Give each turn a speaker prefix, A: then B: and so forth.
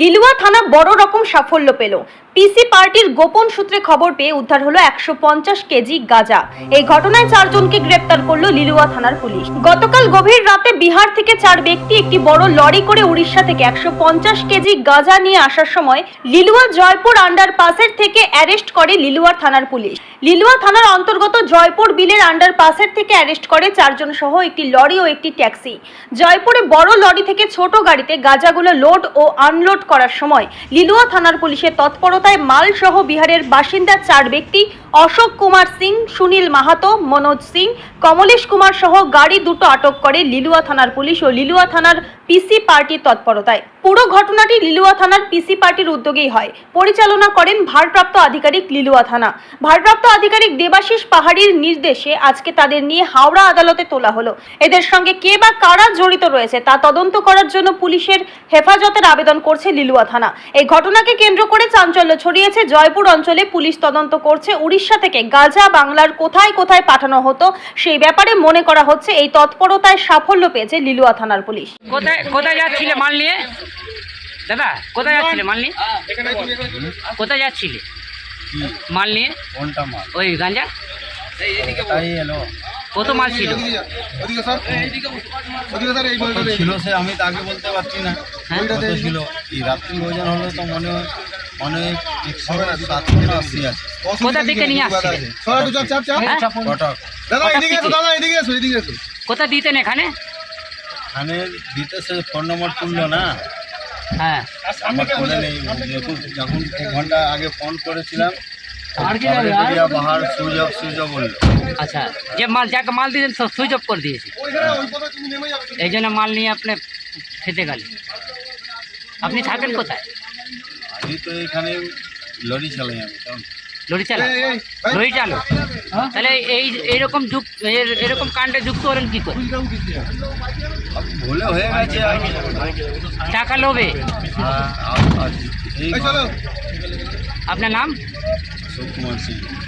A: লিলুয়া থানা বড় রকম সাফল্য পেল। পিসি পার্টির গোপন সূত্রে খবর পেয়ে উদ্ধার হলো একশো পঞ্চাশ কেজি গাঁজা। এই ঘটনায় চারজনকে গ্রেপ্তার করল লিলুয়া থানার পুলিশ। গতকাল গভীর রাতে বিহার থেকে চার ব্যক্তি একটি বড় লরি করে উড়িষ্যা থেকে একশো পঞ্চাশ কেজি গাঁজা নিয়ে আসার সময় লিলুয়া জয়পুর আন্ডারপাসের থেকে অ্যারেস্ট করে লিলুয়া থানার পুলিশ। লিলুয়া থানার অন্তর্গত জয়পুর বিলের আন্ডার পাসের থেকে অ্যারেস্ট করে চারজন সহ একটি লরি ও একটি ট্যাক্সি। জয়পুরে বড় লরি থেকে ছোট গাড়িতে গাঁজাগুলো লোড ও আনলোড করার সময় লিলুয়া থানার পুলিশের তৎপরতায় মাল সহ বিহারের বাসিন্দা চার ব্যক্তি, অশোক কুমার সিং, সুনীল মাহাতো, মনোজ সিং, কমলেশ কুমার সহ গাড়ি দুটো আটক করে লিলুয়া থানার পুলিশ ও লিলুয়া থানার পিসি পার্টির তৎপরতায়। পুরো ঘটনাটি লিলুয়া থানার পিসি পার্টির উদ্যোগেই হয়। পরিচালনা করেন ভারপ্রাপ্ত আধিকারিক লিলুয়া থানা। ভারপ্রাপ্ত আধিকারিক দেবাশিস পাহাড়ির নির্দেশে আজকে তাদের নিয়ে হাওড়া আদালতে তোলা হলো। এদের সঙ্গে কে বা কারা জড়িত রয়েছে তা তদন্ত করার জন্য পুলিশের হেফাজতের আবেদন করছে লিলুয়া থানা। এই ঘটনাকে কেন্দ্র করে চাঞ্চল্য ছড়িয়েছে জয়পুর অঞ্চলে পুলিশ তদন্ত করছে উড়িষ্যা থেকে গাজা বাংলার কোথায় কোথায় পাঠানো হতো সেই ব্যাপারে মনে করা হচ্ছে এই তৎপরতায় সাফল্য পেয়েছে লিলুয়া থানার পুলিশ।
B: কোথায় কোথায় মাল নিয়ে? দাদা কোথায় যাচ্ছিলে মাল নিয়ে কোথায় যাচ্ছিলে? মাল? নিয়ে ওই গাঞ্জা? কত মাল ছিল?
C: বলটা
D: ছিল সে আমি তাকে বলতে পারছি না।
B: হ্যাঁ?
D: ছিল? এই রাত্রি ভোজন হলো তো মনে হয় একশো সাতশো আশি আছে।
B: কোথা থেকে নিয়ে আসছিলে?
C: সর একটু চাপ চাপ চাপ।
B: হ্যাঁ?
D: কটক।
C: দাদা এদিকে এসো দাদা এদিকে এসো এদিকে এসো।
B: কোথা দিতেন এখানে?
D: এখানে দিতে সে ফোন নম্বর তুললো না।
B: হ্যাঁ।
D: আমার ফোনে নেই যখন যখন এক ঘণ্টা আগে ফোন করেছিলাম বাহার বলল।
B: আচ্ছা যে মাল যাকে মাল দিয়েছেন সুইচ অফ করে দিয়েছে। এই জন্য মাল নিয়ে আপনি খেতে গেলেন। আপনি থাকেন কোথায়?
D: আমি তো এখানে লরি চালাই আমি
B: লরি চালা। লড়ি চালো। তাহলে এই এইরকম যুক্ত এর- এরকম কাণ্ডে যুক্ত হলেন কি করে?
D: হয়ে
B: টাকা লোভে।
D: হ্যাঁ,
B: আপনার নাম?
D: সুকুমার সিং।